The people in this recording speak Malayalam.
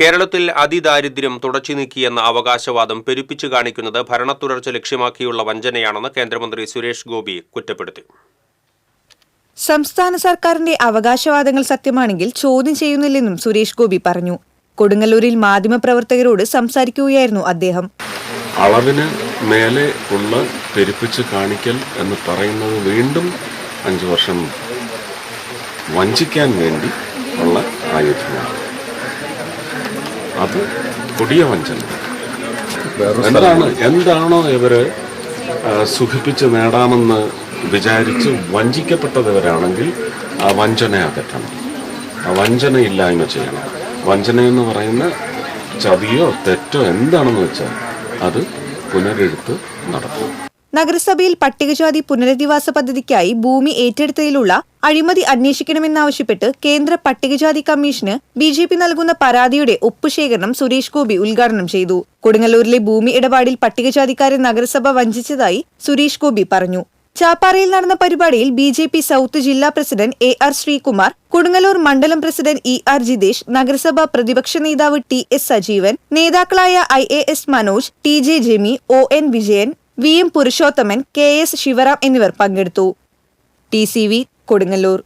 കേരളത്തിൽ അതിദാരിദ്ര്യം തുടച്ചു നീക്കിയെന്ന അവകാശവാദം പെരുപ്പിച്ചു കാണിക്കുന്നത് ഭരണത്തുടർച്ച ലക്ഷ്യമാക്കിയുള്ള വഞ്ചനയാണെന്ന് കേന്ദ്രമന്ത്രി സുരേഷ് ഗോപി കുറ്റപ്പെടുത്തി. സംസ്ഥാന സർക്കാരിന്റെ അവകാശവാദങ്ങൾ സത്യമാണെങ്കിൽ ചോദ്യം ചെയ്യുന്നില്ലെന്നും സുരേഷ് ഗോപി പറഞ്ഞു. കൊടുങ്ങല്ലൂരിൽ മാധ്യമപ്രവർത്തകരോട് സംസാരിക്കുകയായിരുന്നു അദ്ദേഹം. അളവിന് മേലെ ഉള്ള പെരുപ്പിച്ച് കാണിക്കൽ എന്ന് പറയുന്നത് വീണ്ടും അഞ്ചു വർഷം വഞ്ചിക്കാൻ വേണ്ടി ഉള്ള ആയുധമാണ്. അത് കൊടിയ വഞ്ചന. എന്താണ് എന്താണോ ഇവർ സുഖിപ്പിച്ച് നേടാമെന്ന് വിചാരിച്ച് വഞ്ചിക്കപ്പെട്ടവരാണെങ്കിൽ ആ വഞ്ചന അകറ്റണം. ആ വഞ്ചന ഇല്ലായ്മ ചെയ്യണം. വഞ്ചന എന്ന് പറയുന്ന ചതിയോ തെറ്റോ എന്താണെന്ന് വെച്ചാൽ അത് പുനരെഴുത്ത് നടത്തും. നഗരസഭയിൽ പട്ടികജാതി പുനരധിവാസ പദ്ധതിക്കായി ഭൂമി ഏറ്റെടുത്തതിലുള്ള അഴിമതി അന്വേഷിക്കണമെന്നാവശ്യപ്പെട്ട് കേന്ദ്ര പട്ടികജാതി കമ്മീഷന് ബി ജെ പി നൽകുന്ന പരാതിയുടെ ഒപ്പുശേഖരണം സുരേഷ് ഗോപി ഉദ്ഘാടനം ചെയ്തു. കൊടുങ്ങല്ലൂരിലെ ഭൂമി ഇടപാടിൽ പട്ടികജാതിക്കാരെ നഗരസഭ വഞ്ചിച്ചതായി സുരേഷ് ഗോപി പറഞ്ഞു. ചാപ്പാറയിൽ നടന്ന പരിപാടിയിൽ ബി ജെ പി സൗത്ത് ജില്ലാ president A R Sreekumar Kodungallur മണ്ഡലം പ്രസിഡന്റ് ഇ ആർ ജിതേഷ് നഗരസഭാ പ്രതിപക്ഷ നേതാവ് ടി എസ് സജീവൻ നേതാക്കളായ I A S Manoj T J Jemi O N Vijayan V M Purushothaman K S Sivaram എന്നിവർ പങ്കെടുത്തു. T C V Kodungallur.